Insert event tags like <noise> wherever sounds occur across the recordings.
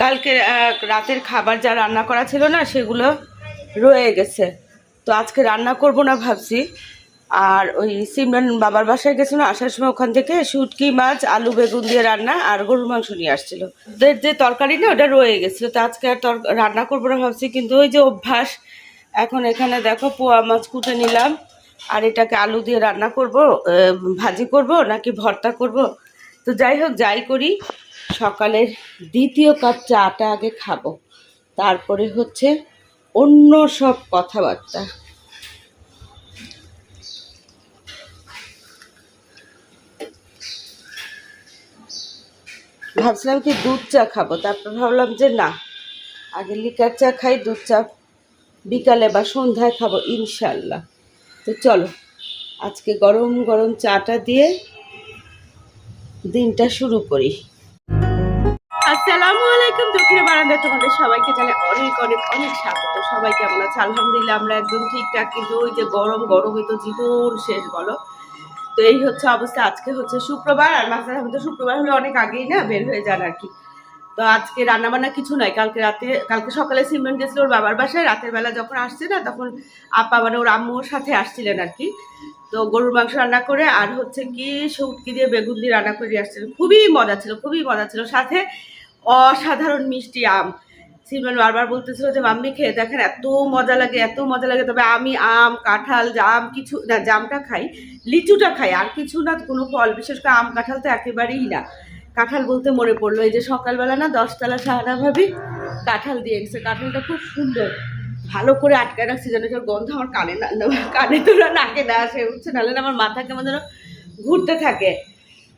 কালকে রাতের খাবার যা রান্না করা ছিল না, সেগুলো রয়ে গেছে। তো আজকে রান্না করব না ভাবছি। আর ওই সিমরান বাবার বাসায় গেছিল, আসার সময় ওখান থেকে শুটকি, মাছ, আলু, বেগুন দিয়ে রান্না আর গরুর মাংস নিয়ে আসছিল। ওদের যে তরকারি না, ওটা রয়ে গেছিল। তো আজকে আর রান্না করব না ভাবছি, কিন্তু ওই যে অভ্যাস, এখন এখানে দেখো পোয়া মাছ কুটে নিলাম। আর এটাকে আলু দিয়ে রান্না করব ভাজি করব নাকি ভর্তা করব? তো যাই হোক, যাই করি। সকালের দ্বিতীয় কাপ চাটা আগে খাব। তারপরে হচ্ছে অন্য সব কথাবার্তা। ভাবছিলাম কি দুধ চা খাব, তারপর ভাবলাম যে না, আগে লিকার চা খাই, দুধ চা বিকালে বা সন্ধ্যায় খাব ইনশাল্লাহ তো চলো, আজকে গরম গরম চাটা দিয়ে দিনটা শুরু করি। আসসালামু আলাইকুম, দক্ষিণ বারান্দায় তোমাদের সবাইকে জানাই অনেক অনেক অনেক স্বাগত। সবাই কেমন আছে? আলহামদুলিল্লাহ আমরা একদম ঠিকঠাক, কিন্তু ওই যে গরম, গরমে তো জীবন শেষ বলো। তো এই হচ্ছে অবস্থা, আজকে হচ্ছে শুক্রবার, আর মাসের আমাদের শুক্রবার হলে অনেক আগেই না বের হয়ে যান আর কি। তো আজকে রান্না বান্না কিছু নাই, কালকে রাতে, কালকে সকালে সিমেন্ট গেছিল ওর বাবার বাসায়, রাতের বেলা যখন আসছে না, তখন আপা মানে ওর আম্মুর সাথে আসছিলেন আর কি। তো গরুর মাংস রান্না করে, আর হচ্ছে কি সৌটকি দিয়ে বেগুন দিয়ে রান্না করে দিয়ে আসছিলেন। খুবই মজা ছিল, খুবই মজা ছিল। সাথে অসাধারণ মিষ্টি আম। সিমরান বারবার বলতেছিল যে, মাম্মি, খেয়ে দেখেন, এত মজা লাগে, এত মজা লাগে। তবে আমি আম, কাঁঠাল, জাম কিছু, না, জামটা খাই, লিচুটা খাই, আর কিছু না, কোনো ফল, বিশেষ করে আম, কাঁঠাল তো একেবারেই না। কাঁঠাল বলতে মনে পড়ল, এই যে সকালবেলা না, দশতলা সাহারা ভাবি, কাঁঠাল দিয়ে গেছে কাঁঠালটা খুব সুন্দর, ভালো করে আটকায় রাখছি যেন গন্ধ আমার কানে না, কানে তো না নাকে না আসে উঠছে নাহলে আমার মাথা কেমন যেন ঘুরতে থাকে।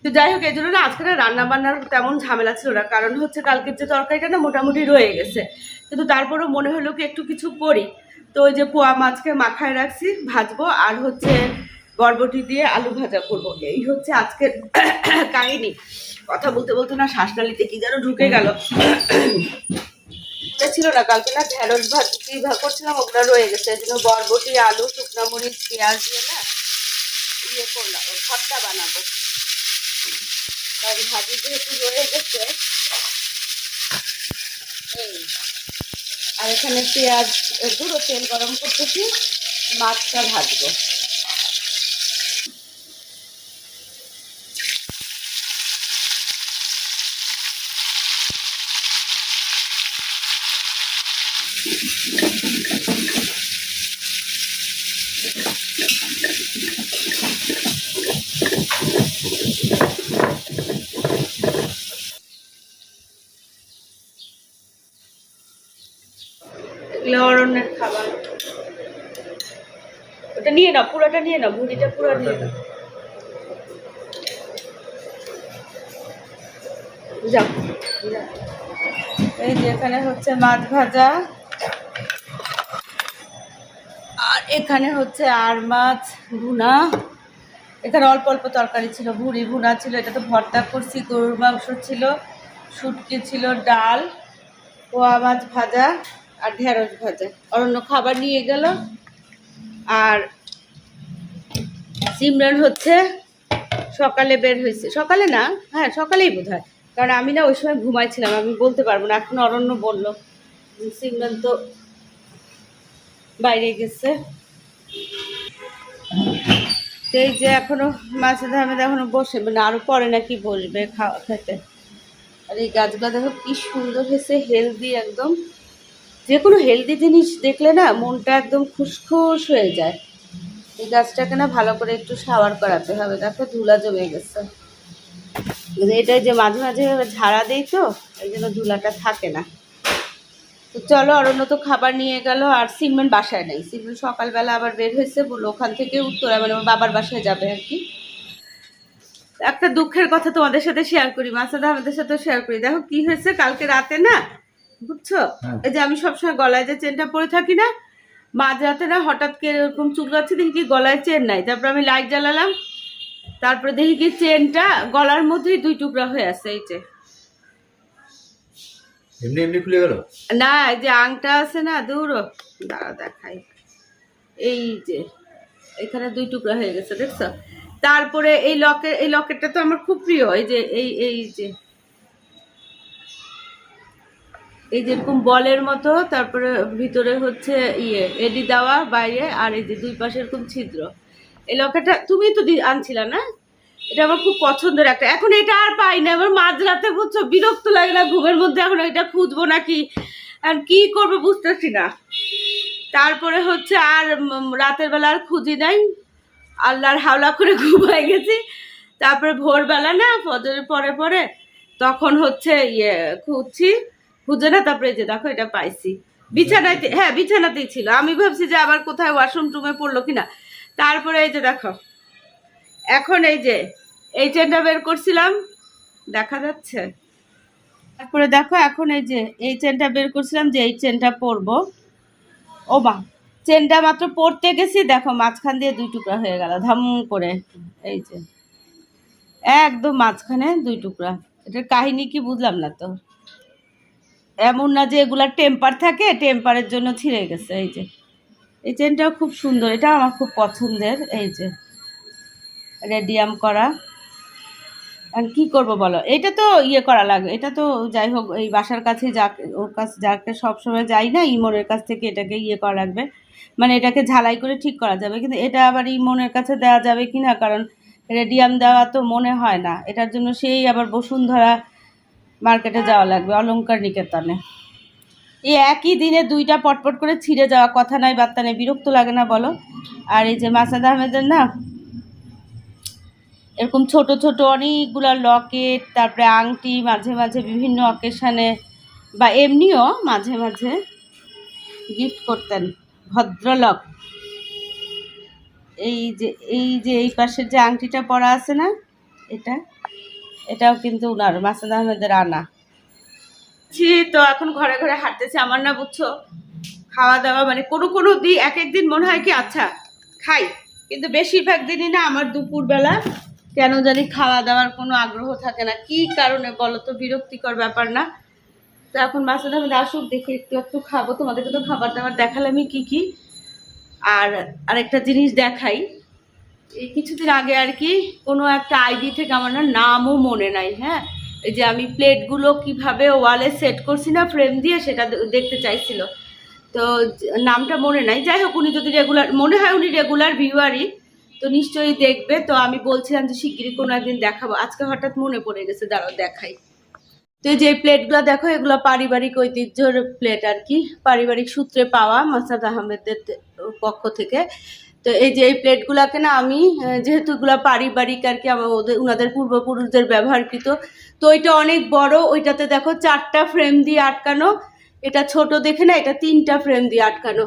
তো যাই হোক, এই জন্য না আজকে না রান্না বান্নার তেমন ঝামেলা ছিল না। কারণ হচ্ছে কালকের যে তরকারিটা না মোটামুটি রয়ে গেছে। কিন্তু তারপরেও মনে হলো কি একটু কিছু করি। তো ওই যে পোয়া মাছকে মাখায় রাখছি, ভাজবো আর হচ্ছে বরবটি দিয়ে আলু ভাজা করব। এই হচ্ছে আজকের <coughs> কাহিনি। কথা বলতে বলতে না শ্বাসনালিতে কি যেন ঢুকে গেল। ছিল না, কালকে না ঢেঁড়স ভাত কি ভাগ করছিলাম, ওগুলো রয়ে গেছে। এই জন্য বরবটি, আলু, শুকনো মরিচ, পেঁয়াজ দিয়ে না ইয়ে করলাম ভর্তা বানাবো। কারণ ভাজি যেহেতু রয়ে গেছে আর এখানে পেঁয়াজ গুঁড়ো তেল গরম করতেছি মাছটা ভাজবো এগুলো অরণ্যের খাবার ওটা নিয়ে নাও নাও ভুড়িটা পুরো নিয়ে নাও যাও যাও। এই যে এখানে হচ্ছে মাছ ভাজা। আর এখানে হচ্ছে আর মাছ ভুনা। এখানে অল্প অল্প তরকারি ছিল ভুড়ি ভুনা ছিল এটা তো ভর্তা করছি গরুর মাংস ছিল শুটকি ছিল ডাল পোয়া মাছ ভাজা আর ঢেঁড়স ভাজা। অরণ্য খাবার নিয়ে গেল। আর সিমরান হচ্ছে সকালে বের হয়েছে। সকালে না? হ্যাঁ সকালেই বোধ হয় কারণ আমি না ওই সময় ঘুমাইছিলাম, আমি বলতে পারব না। এখন অরণ্য বলল সিমরান তো বাইরে গেছে। এই যে এখনও মাছের ধামে এখনও বসে মানে আরও পরে নাকি বসবে খাওয়া খেতে। আর এই গাছগুলো দেখো কি সুন্দর হয়েছে হেলদি একদম। যে কোনো হেলদি জিনিস দেখলে না মনটা একদম খুশখুশ হয়ে যায়। এই গাছটাকে না ভালো করে একটু সাওয়ার করাতে হবে। দেখো ধুলা জমে গেছে। কিন্তু এটাই যে মাঝে মাঝে ঝাড়া দেই তো এই জন্য ধুলাটা থাকে না। তো চলো অরণ্য তো খাবার নিয়ে গেল আর সিমেন্ট বাসায় নেই। সিমেন্ট সকালবেলা আবার বের হয়েছে বলল ওখান থেকে উত্তরা মানে ওর বাবার বাসায় যাবে আর কি। একটা দুঃখের কথা তোমাদের সাথে শেয়ার করি মাসাদা আমাদের সাথে শেয়ার করি। দেখো কি হয়েছে কালকে রাতে না বুঝছ? হ্যাঁ। এই যে আমি সবসময় গলায় যে চেনটা পরে থাকি না মাঝরাতে না হঠাৎ করে এরকম চুলকাচ্ছি দেখি কি গলায় চেন নাই। তারপর আমি লাইট জ্বালালাম তারপরে দেখি কি চেনটা গলার মধ্যেই দুই টুকরা হয়ে আছে এই যে। এমনি এমনি খুলে গেল? না এই যে আংটা আছে না দূর দাঁড়া দেখাই। এই যে এখানে দুই টুকরা হয়ে গেছে দেখছ? তারপরে এই লকেট এই লকেটটা তো আমার খুব প্রিয় এই যে এই এই যে। এই যেরকম বলের মতো, তারপরে ভিতরে হচ্ছে ইয়ে এডি দেওয়া বাইরে, আর এই যে দুই পাশে এরকম ছিদ্র। এই লকেটটা তুমি তো আনছিলা না? এটা আমার খুব পছন্দের একটা। এখন এটা আর পাই না। এবার মাঝরাতে বুঝছ, বিরক্ত লাগে না ঘুমের মধ্যে। এখন এটা খুঁজবো নাকি? আর কি করব বুঝতেছি না। তারপরে হচ্ছে আর রাতের বেলা আর খুঁজি নাই। আল্লাহর হাওলা করে ঘুমাই গেছি। তারপরে ভোরবেলা না, ফজরের পরে পরে তখন হচ্ছে ইয়ে খুঁজছি। খুঁজে না তারপরে যে দেখো এটা পাইছি। বিছানাতে হ্যাঁ বিছানাতেই ছিল। আমি ভাবছি যে আবার কোথায় ওয়াশরুম টুমে পড়ল কিনা। তারপরে এই যে দেখো, এখন এই যে এই চেনটা বের করছিলাম, দেখা যাচ্ছে। তারপরে দেখো, এখন এই যে এই চেনটা বের করছিলাম, যে এই চেনটা পরবো। ও বা চেনটা মাত্র পরতে গেছি, দেখো মাঝখান দিয়ে দুই টুকরা হয়ে গেল, ধাম করে। এই যে, একদম মাঝখানে দুই টুকরা। এটার কাহিনী কি বুঝলাম না তো। এমন না যে এগুলার টেম্পার থাকে টেম্পারের জন্য ছিঁড়ে গেছে, এই যে। এই চেনটাও খুব সুন্দর এটা আমার খুব পছন্দের, এই যে। রেডিয়াম করা। আর কি করব বলো? এটা তো ইয়ে করা লাগে, এটা তো যাই হোক, এই বাসার কাছে যাকে, ওর কাছে যাকে সবসময় যাই না, ইমনের কাছ থেকে এটাকে ইয়ে করা লাগবে। মানে এটাকে ঝালাই করে ঠিক করা যাবে, কিন্তু এটা আবার ইমনের কাছে দেওয়া যাবে কি না কারণ রেডিয়াম দেওয়া তো মনে হয় না। এটার জন্য সেই আবার বসুন্ধরা মার্কেটে যাওয়া লাগবে অলঙ্কার নিকেতনে। এই একই দিনে দুইটা পটপট করে ছিঁড়ে যাওয়া, কথা নয় বার্তা নেই, বিরক্ত লাগে না বলো? আর এই যে মাসাদ আহমেদের না, এরকম ছোট ছোট অনেকগুলো লকেট, তারপরে আংটি, মাঝে মাঝে বিভিন্ন অকেশানে, বা এমনিও মাঝে মাঝে গিফট করতেন, ভদ্রলোক। এই যে এই যে এই পাশের যে আংটিটা পরা আছে না, এটা? এটাও কিন্তু উনার মাসাদ আহমেদের আনা। ছি, তো এখন ঘরে ঘরে হাঁটতেছি আমার না, বুঝছ? খাওয়া দাওয়া মানে কোনো কোনো দিন, এক এক দিন মনে হয় কি আচ্ছা খাই। কিন্তু বেশিরভাগ দিনই না আমার দুপুরবেলা কেন জানি খাওয়া দাওয়ার কোনো আগ্রহ থাকে না। কি কারণে বলো তো, বিরক্তিকর ব্যাপার না? তো এখন মাসাদ আহমেদ আসুক, দেখি একটু একটু খাব। তোমাদেরকে তো খাবার দাবার দেখালামই কি কি। আর আরেকটা জিনিস দেখাই। এই কিছুদিন আগে আর কি কোনো একটা আইডি থেকে আমার না নামও মনে নাই হ্যাঁ? এই যে আমি প্লেটগুলো কীভাবে ওয়ালে সেট করছি না, ফ্রেম দিয়ে সেটা দেখতে চাইছিল। তো নামটা মনে নাই। যাই হোক, উনি যদি রেগুলার মনে হয় উনি রেগুলার ভিউয়ারই তো নিশ্চয়ই দেখবে। তো আমি বলছিলাম যে শিগগিরই কোনো একদিন দেখাবো। আজকে হঠাৎ মনে পড়ে গেছে, দাঁড়াও, দেখাই। তো যে প্লেটগুলো দেখো, এগুলো পারিবারিক ঐতিহ্যর প্লেট আর কি। পারিবারিক সূত্রে পাওয়া মাসাদ আহমেদের পক্ষ থেকে। তো এই যে এই প্লেটগুলোকে না আমি যেহেতু এগুলো পারিবারিক আর কি, আমার ওদের ওনাদের পূর্বপুরুষদের ব্যবহারকৃত, তো ওইটা অনেক বড়, ওইটাতে দেখো চারটা ফ্রেম দিয়ে আটকানো, এটা ছোট দেখে না, এটা তিনটা ফ্রেম দিয়ে আটকানো।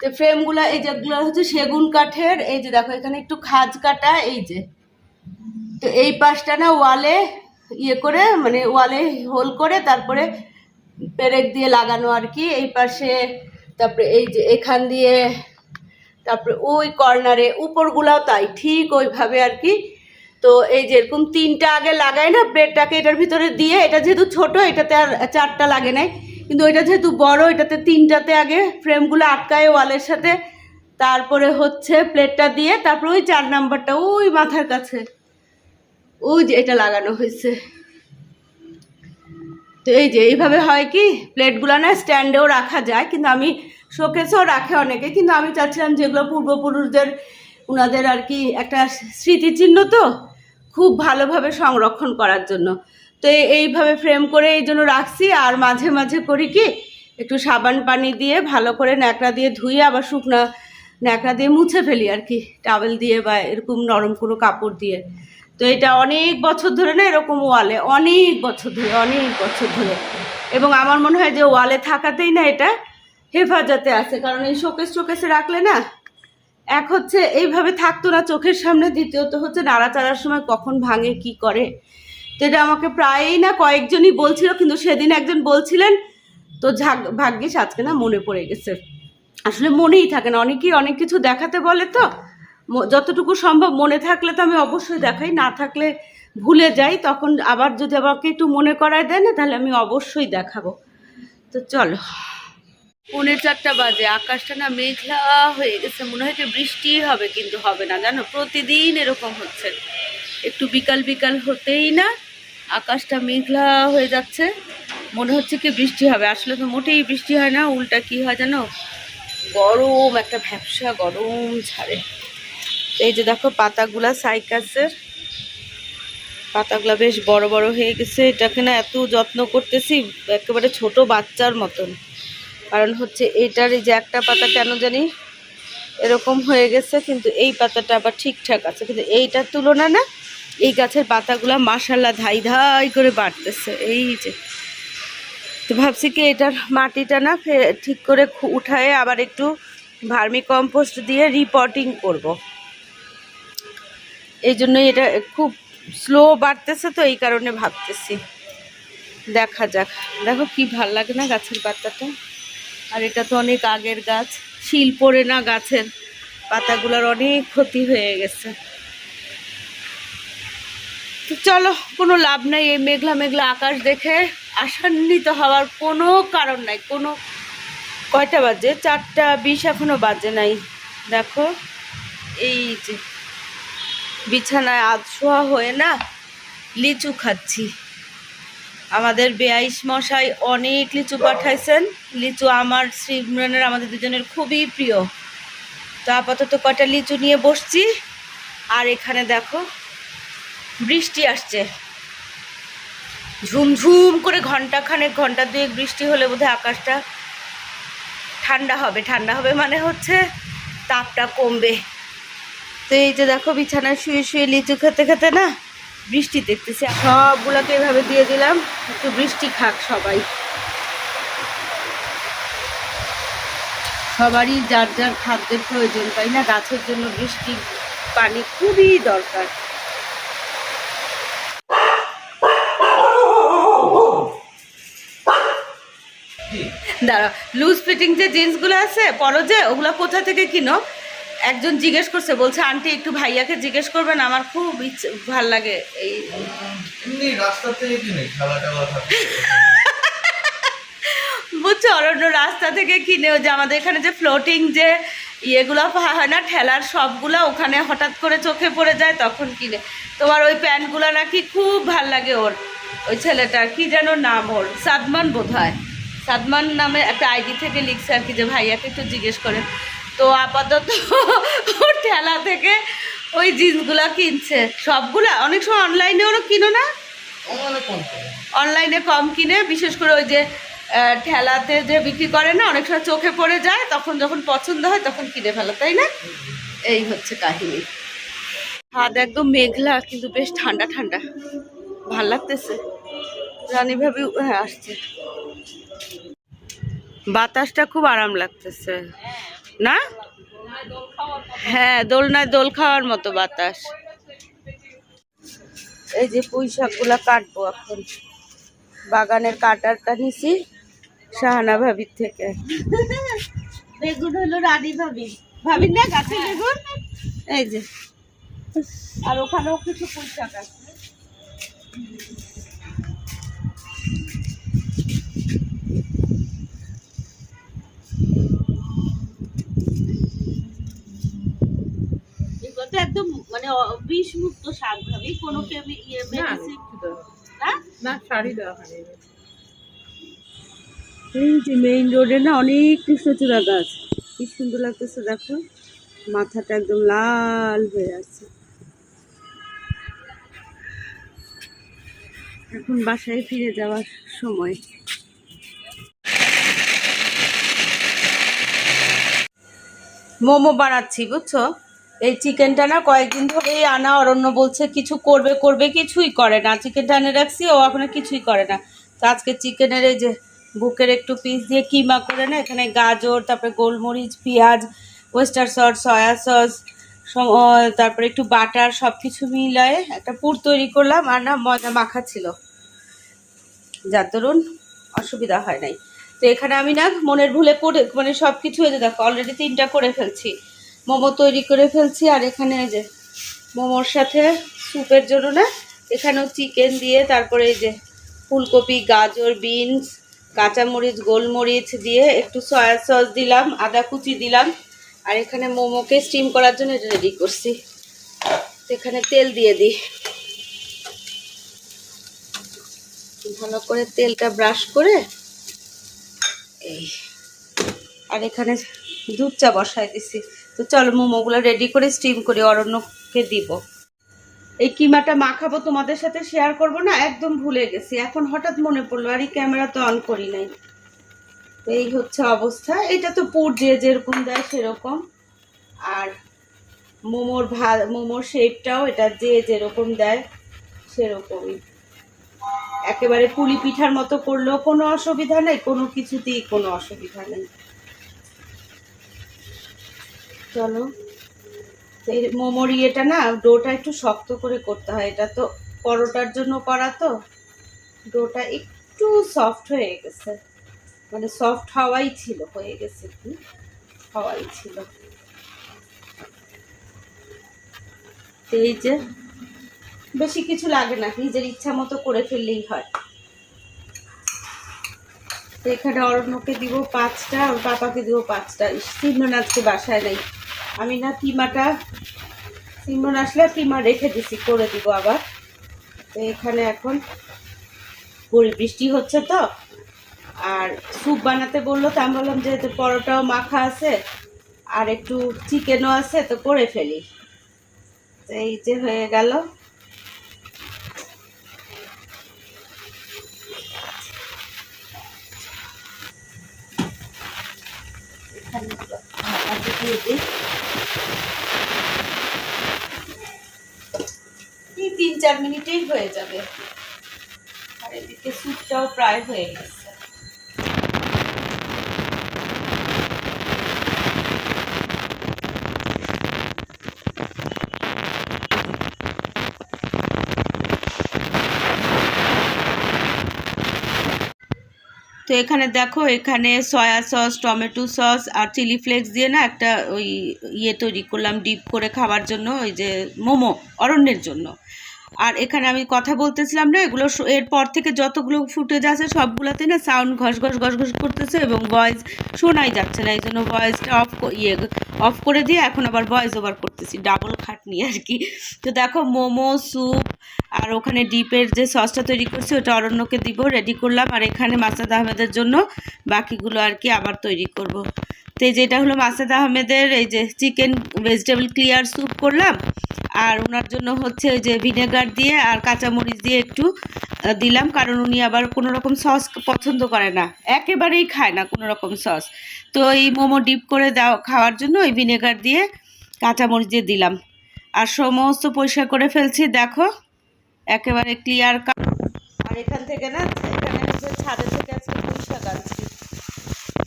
তো ফ্রেমগুলো এই যেগুলো হচ্ছে সেগুন কাঠের, এই যে দেখো এখানে একটু খাজ কাটা, এই যে। তো এই পাশটা না ওয়ালে ইয়ে করে মানে ওয়ালে হোল করে, তারপরে পেরেক দিয়ে লাগানো আর কি, এই পাশে, তারপরে এই যে এখান দিয়ে তারপরে ওই কর্নারে উপরগুলাও তাই, ঠিক ওইভাবে আর কি তো এই যে এরকম তিনটা আগে লাগাই না প্লেটটাকে এটার ভিতরে দিয়ে, এটা যেহেতু ছোট, এটাতে আর চারটা লাগে নাই। কিন্তু ওইটা যেহেতু বড়, এটাতে তিনটাতে আগে ফ্রেমগুলো আটকায় ওয়ালের সাথে। তারপরে হচ্ছে প্লেটটা দিয়ে, তারপরে ওই চার নাম্বারটা, ওই মাথার কাছে। ওই যে এটা লাগানো হয়েছে। তো এই যে এইভাবে হয় কি, প্লেটগুলো না স্ট্যান্ডেও রাখা যায়, কিন্তু আমি শোকেসেও রাখে অনেকে, কিন্তু আমি চাচ্ছিলাম যেগুলো পূর্বপুরুষদের ওনাদের আর কি একটা স্মৃতিচিহ্ন তো, খুব ভালোভাবে সংরক্ষণ করার জন্য। তো এইভাবে ফ্রেম করে এই জন্য রাখছি, আর মাঝে মাঝে করি কি, একটু সাবান পানি দিয়ে ভালো করে ন্যাকড়া দিয়ে ধুয়ে আবার শুকনা ন্যাকড়া দিয়ে মুছে ফেলি আর কি, টাওয়েল দিয়ে বা এরকম নরম কোনো কাপড় দিয়ে। তো এটা অনেক বছর ধরে না, এরকম ওয়ালে, অনেক বছর ধরে, অনেক বছর ধরে। এবং আমার মনে হয় যে ওয়ালে থাকাতেই না এটা হেফাজতে আছে, কারণ এই শোকেস শোকেসে রাখলে না, এক হচ্ছে এইভাবে থাকতো না চোখের সামনে, দ্বিতীয়ত হচ্ছে নাড়াচাড়ার সময় কখন ভাঙে, কি করে। তো এটা আমাকে প্রায়ই না কয়েকজনই বলছিল, কিন্তু সেদিন একজন বলছিলেন তো ভাগ্যিস আজকে না মনে পড়ে গেছে। আসলে মনেই থাকে না, অনেকেই অনেক কিছু দেখাতে বলে তো যতটুকু সম্ভব মনে থাকলে তো আমি অবশ্যই দেখাই, না থাকলে ভুলে যাই, তখন আবার যদি আমাকে একটু মনে করায় দেয় না, তাহলে আমি অবশ্যই দেখাবো। তো চলো। পৌনে চারটা বাজে, আকাশটা না মেঘলা হয়ে গেছে, মনে হয় যে বৃষ্টি হবে কিন্তু হবে না, জানো? প্রতিদিন এরকম হচ্ছে। একটু বিকাল বিকাল হতেই না আকাশটা মেঘলা হয়ে যাচ্ছে, মনে হচ্ছে কি বৃষ্টি হবে। আসলে তো মোটেই বৃষ্টি হয় না, উল্টা কি হয় জানো? গরম, একটা ভ্যাবসা গরম ছাড়ে এই যে দেখো পাতাগুলা, সাইকাসের। পাতাগুলা বেশ বড় বড় হয়ে গেছে, এটাকে না এত যত্ন করতেছি, একেবারে ছোট বাচ্চার মতন। কারণ হচ্ছে এটার এই যে একটা পাতা কেন জানি এরকম হয়ে গেছে, কিন্তু এই পাতাটা আবার ঠিকঠাক আছে। কিন্তু এইটার তুলনা না, এই গাছের পাতাগুলো মাসাল্লা ধাই ধাই করে বাড়তেছে। এই যে, তো ভাবছি কি এটার মাটিটা না ঠিক করে উঠায়ে আবার একটু ভার্মি কম্পোস্ট দিয়ে রিপোর্টিং করব। এই জন্যই এটা খুব স্লো বাড়তেছে তো, এই কারণে ভাবতেছি। দেখা যাক। দেখো কি ভালো লাগে না গাছের পাতাটা। আর এটা তো অনেক আগের গাছ। শিল পড়ে না গাছের। পাতাগুলোর অনেক ক্ষতি হয়ে গেছে। তো চলো, কোনো লাভ নাই এই মেঘলা মেঘলা আকাশ দেখে। আশান্বিত হওয়ার কোনো কারণ নাই। কোনো কয়টা বাজে? চারটা বিশ এখনও বাজে নাই। দেখো, এই যে বিছানায় আধশোয়া হয়ে না লিচু খাচ্ছি। আমাদের বেয়াইশ মশাই অনেক লিচু পাঠাইছেন। লিচু আমার শ্রীমনের আমাদের দুজনের খুবই প্রিয়। তো আপাতত কয়টা লিচু নিয়ে বসছি? আর এখানে দেখো, বৃষ্টি আসছে। ঝুমঝুম করে ঘণ্টা খানেক ঘণ্টা দুয়েক বৃষ্টি হলে বোধহয় আকাশটা ঠান্ডা হবে। ঠান্ডা হবে মানে হচ্ছে তাপটা কমবে। তো এই যে দেখো, বিছানায় শুয়ে শুয়ে লিচু খেতে খেতে না বৃষ্টি দেখতেছি সবগুলোকে এভাবে দিয়ে দিলাম, একটু বৃষ্টি খাক সবাই। সবারই যার যার খাদ্যের প্রয়োজন, তাই না? গাছের জন্য বৃষ্টি পানি খুবই দরকার। দাঁড়া লুজ ফিটিং যে জিন্সগুলো আছে পরো যে ওগুলো কোথা থেকে কিনো? একজন জিজ্ঞেস করছে বলছে আন্টি একটু ভাইয়াকে জিজ্ঞেস করবেন আমার খুব ভালো লাগে এই কিনে <laughs> বুঝছ অরণ্য রাস্তা থেকে কিনেও যে আমাদের এখানে যে ফ্লোটিং যে ইয়েগুলো হয় না ঠেলার সবগুলো ওখানে হঠাৎ করে চোখে পড়ে যায় তখন কিনে। তোমার ওই প্যান্টগুলো নাকি খুব ভালো লাগে ওর। ওই ছেলেটার কি যেন নাম ওর? সাদমান বোধ হয় সাদমান নামে একটা আইডি থেকে লিখছে আর কি যে ভাইয়াকে একটু জিজ্ঞেস করে তো আপাতত <laughs> ওর ঠেলা থেকে ওই জিন্সগুলা কিনছে। সবগুলা? অনেক সময় অনলাইনে ওরা কিনো না? অনলাইনে কম কিনে বিশেষ করে ওই যে ঠেলাতে যে বিক্রি করে না অনেক সময় চোখে পড়ে যায় তখন যখন পছন্দ হয় তখন কিনে ফেলো তাই না? এই হচ্ছে কাহিনী। হাত একদম মেঘলা কিন্তু বেশ ঠান্ডা ঠান্ডা। ভালো লাগতেছে। রানী ভাবি হ্যাঁ আসছে। বাতাসটা খুব আরাম লাগতেছে। না? হ্যাঁ দোলনায় দোল খাওয়ার মতো বাতাস। এই যে পুঁই শাকগুলা কাটবো এখন। বাগানের কাটারটা নিছি শাহানা ভাবির থেকে। বেগুন হলো রানী ভাবি। ভাবির না গাছে বেগুন? এই যে। আর ওখানেও কিছু পুঁই শাক আছে। একদম মানে বিষমুক্ত শাক ভাবি। কোনো কেমি ইয়ে মেডিসিন হ্যাঁ না। শাড়ি দেওয়া হয় এই যে মেইন রোডে না অনেক কৃষ্ণচূড়া গাছ কি সুন্দর লাগতেছে দেখো। মাথাটা একদম লাল হয়ে আছে। এখন বাসায় ফিরে যাওয়ার সময়। মোমো বানাচ্ছি বুঝছ? এই চিকেনটা না কয়েকদিন ধরেই আনা অরণ্য বলছে কিছু করবে করবে, কিছুই করে না। চিকেনটা আনে রাখছি, ও এখন কিছুই করে না। তো আজকে চিকেনের এই যে বুকের একটু পিস দিয়ে কিমা করে না, এখানে গাজর, তারপরে গোলমরিচ, পেঁয়াজ ওয়েস্টার সস সয়া সস তারপরে একটু বাটার সব কিছু মিলায়ে একটা পুর তৈরি করলাম, আর না ময়দা মাখা ছিল। যার দরুন অসুবিধা হয় নাই। তো এখানে আমি না মনের ভুলে করে মানে সব কিছু হয়ে দেখো অলরেডি তিনটা করে ফেলছি। মোমো তৈরি করে ফেলছি, আর এখানে এই যে মোমোর সাথে স্যুপের জন্য না, এখানেও চিকেন দিয়ে, তারপরে এই যে ফুলকপি, গাজর বিনস কাঁচামরিচ, গোলমরিচ দিয়ে একটু সয়া সস দিলাম, আদা কুচি দিলাম, আর এখানে মোমোকে স্টিম করার জন্য এটা রেডি করছি। এখানে তেল দিয়ে দিই। ভালো করে তেলটা ব্রাশ করে, এই, আর এখানে দুধ চা বসাই দিছি। তো চলো মোমোগুলো রেডি করে স্টিম করে অরণ্যকে দিব। এই কিমাটা মাখাবো তোমাদের সাথে শেয়ার করব না, একদম ভুলে গেছি। এখন হঠাৎ মনে পড়ল, আর এই ক্যামেরা তো অন করি নাই। এই হচ্ছে অবস্থা। এটা তো পুর যে যেরকম দেয় সেরকম। আর মোমোর ভা মোমোর শেপটাও এটা যে যেরকম দেয় সেরকমই। একেবারে পুলি পিঠার মতো করলেও কোনো অসুবিধা নেই, কোনো কিছুতেই কোনো অসুবিধা নেই। চলো। এই মোমোর ইয়েটা না, ডোটা একটু শক্ত করে করতে হয়। এটা তো পরোটার জন্য করা তো। ডোটা একটু সফট হয়ে গেছে। মানে সফট হওয়াই ছিল, হয়ে গেছে কি হওয়াই ছিল। এই যে, বেশি কিছু লাগে না, নিজের ইচ্ছা মতো করে ফেললেই হয়। এখানে অরণ্যকে দিব পাঁচটা, আর পাপাকে দিব পাঁচটা। সিমরন আজকে বাসায় নেই। আমি না কিমাটা সিমরন আসলে কিমা রেখে দিছি, করে দিব আবার। তো এখানে এখন পরি বৃষ্টি হচ্ছে তো, আর স্যুপ বানাতে বলল, তো আমি বললাম যেহেতু পরোটাও মাখা আছে, আর একটু চিকেনও আছে, তো করে ফেলি। তো এই যে হয়ে গেল। এখানে ঢাকাটা দিয়ে দিই। এই তিন চার মিনিটেই হয়ে যাবে। আর এদিকে স্যুপটাও প্রায় হয়ে গেছে। তো এখানে দেখো, এখানে সয়া সস, টমেটো সস আর চিলি ফ্লেক্স দিয়ে না একটা ওই ইয়ে তৈরি করলাম, ডিপ করে খাওয়ার জন্য, ওই যে মোমো অরণ্যের জন্য। আর এখানে আমি কথা বলতেছিলাম না, এগুলো এরপর থেকে যতগুলো ফুটেজ আছে সবগুলোতে না সাউন্ড ঘস ঘস ঘস ঘস করতেছে এবং ভয়েস শোনাই যাচ্ছে না এই জন্য ভয়েসটা অফ ইয়ে অফ করে দিয়ে এখন আবার ভয়েস ওভার করতেছি ডাবল খাটনি আর কি। তো দেখো মোমো স্যুপ আর ওখানে ডিপের যে সসটা তৈরি করছি ওটা অরণ্যকে দিব রেডি করলাম। আর এখানে মাসাদ আহমেদের জন্য বাকিগুলো আর কি আবার তৈরি করব। তো যেটা হলো মাসাদ আহমেদের এই যে চিকেন ভেজিটেবল ক্লিয়ার স্যুপ করলাম। আর ওনার জন্য হচ্ছে যে ভিনেগার দিয়ে আর কাঁচামরিচ দিয়ে একটু দিলাম। কারণ উনি আবার কোনো রকম সস পছন্দ করে না। একেবারেই খায় না কোনো রকম সস। তো এই মোমো ডিপ করে দেওয়া খাওয়ার জন্য ওই ভিনেগার দিয়ে কাঁচামরিচ দিয়ে দিলাম। আর সমস্ত পরিষ্কার করে ফেলছি, দেখো। একেবারে ক্লিয়ার আর এখান থেকে না, এখানে হচ্ছে ছাদে থেকে আজকে পুঁই শাক আনছি।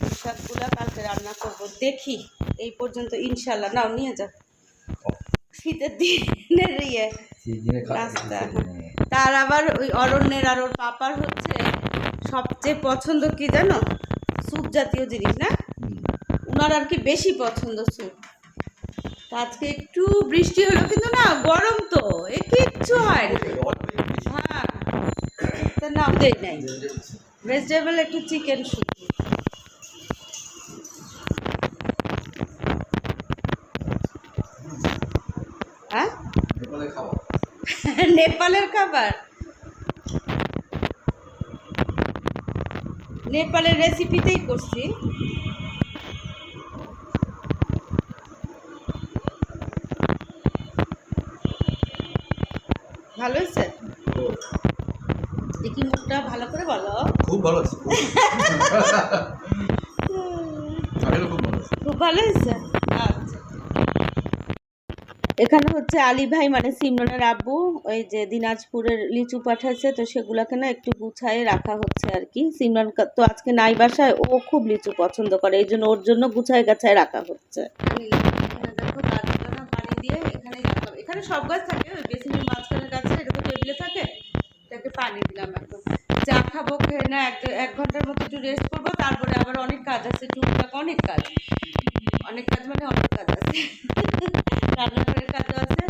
পুঁইশাকগুলো কালকে রান্না করব। দেখি, এই পর্যন্ত ইনশাল্লাহ নাও, নিয়ে যাও। শীতের দিনের ইয়ে রাস্তা তার আবার ওই অরণ্যের আর ওর পাপার হচ্ছে সবচেয়ে পছন্দ কি জানো? স্যুপ জাতীয় জিনিস না? ওনার আর কি বেশি পছন্দ স্যুপ। আজকে একটু বৃষ্টি হলো কিন্তু না গরম তো। এ কিচ্ছু হয় না। হ্যাঁ। নাম দেই নাই। ভেজিটেবল একটু চিকেন স্যুপ হ্যাঁ নেপালের খাবার? নেপালের রেসিপিতেই করছি। ভালো হয়েছে দেখি মুখটা ভালো করে বলো। খুব ভালো <laughs> খুব। ভালো খুব ভালো হয়েছে এখানে হচ্ছে আলী ভাই মানে সিমরনের আব্বু, ওই যে দিনাজপুরের লিচু পাঠাচ্ছে তো সেগুলোকে না একটু গুছায়ে রাখা হচ্ছে আর কি। সিমরন তো আজকে নাই বাসায়, ও খুব লিচু পছন্দ করে, এই জন্য ওর জন্য গুছায় গাছায় রাখা হচ্ছে। এখানে সব গাছ থাকে বেসিনের মাঝখানে গাছে এরকম টেবিলে থাকে এটাকে পানি দিলাম একদম। চা খাব, খেয়ে না, এক ঘণ্টার মতো একটু রেস্ট করব তারপরে আবার অনেক কাজ আছে টুকটাক অনেক কাজ। অনেক কাজ মানে অনেক কাজ আছে। রান্নাঘরের কাজও আছে,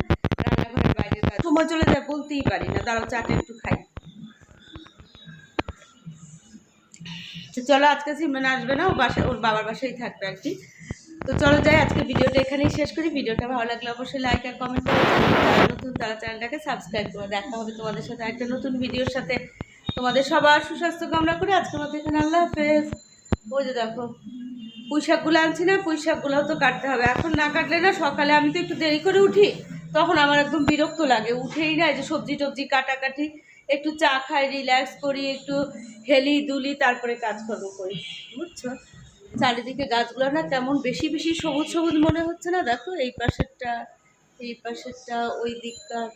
রান্নাঘরের বাইরের কাজ। সময় চলে যায় বলতেই পারি না, দাঁড়াও চাটা একটু খাই। তো চলো আজকে সিমরান আসবে না, ও বাসা ওর বাবার বাসায় থাকবে আর কি। তো চলো যাই, আজকে ভিডিওটা এখানেই শেষ করি। ভিডিওটা ভালো লাগলে অবশ্যই লাইক আর কমেন্ট করে নতুন, তারা চ্যানেলটাকে সাবস্ক্রাইব করে দেখা হবে তোমাদের সাথে একটা নতুন ভিডিওর সাথে। তোমাদের সবার সুস্বাস্থ্য কামনা করে আজকের মতো এখানে আল্লাহ হাফেজ। ওই যে দেখো পুঁই শাকগুলো আনছি না পুঁই শাকগুলোও তো কাটতে হবে। এখন না কাটলে না সকালে আমি তো একটু দেরি করে উঠি, তখন আমার একদম বিরক্ত লাগে। উঠেই না যে সবজি টবজি কাটাকাটি, একটু চা খাই রিল্যাক্স করি, একটু হেলি দুলি, তারপরে কাজকর্ম করি। বুঝছ? চারিদিকে গাছগুলো না তেমন বেশি বেশি সবুজ সবুজ মনে হচ্ছে না। দেখো, এই পাশেরটা এই পাশেরটা, ওই দিককার।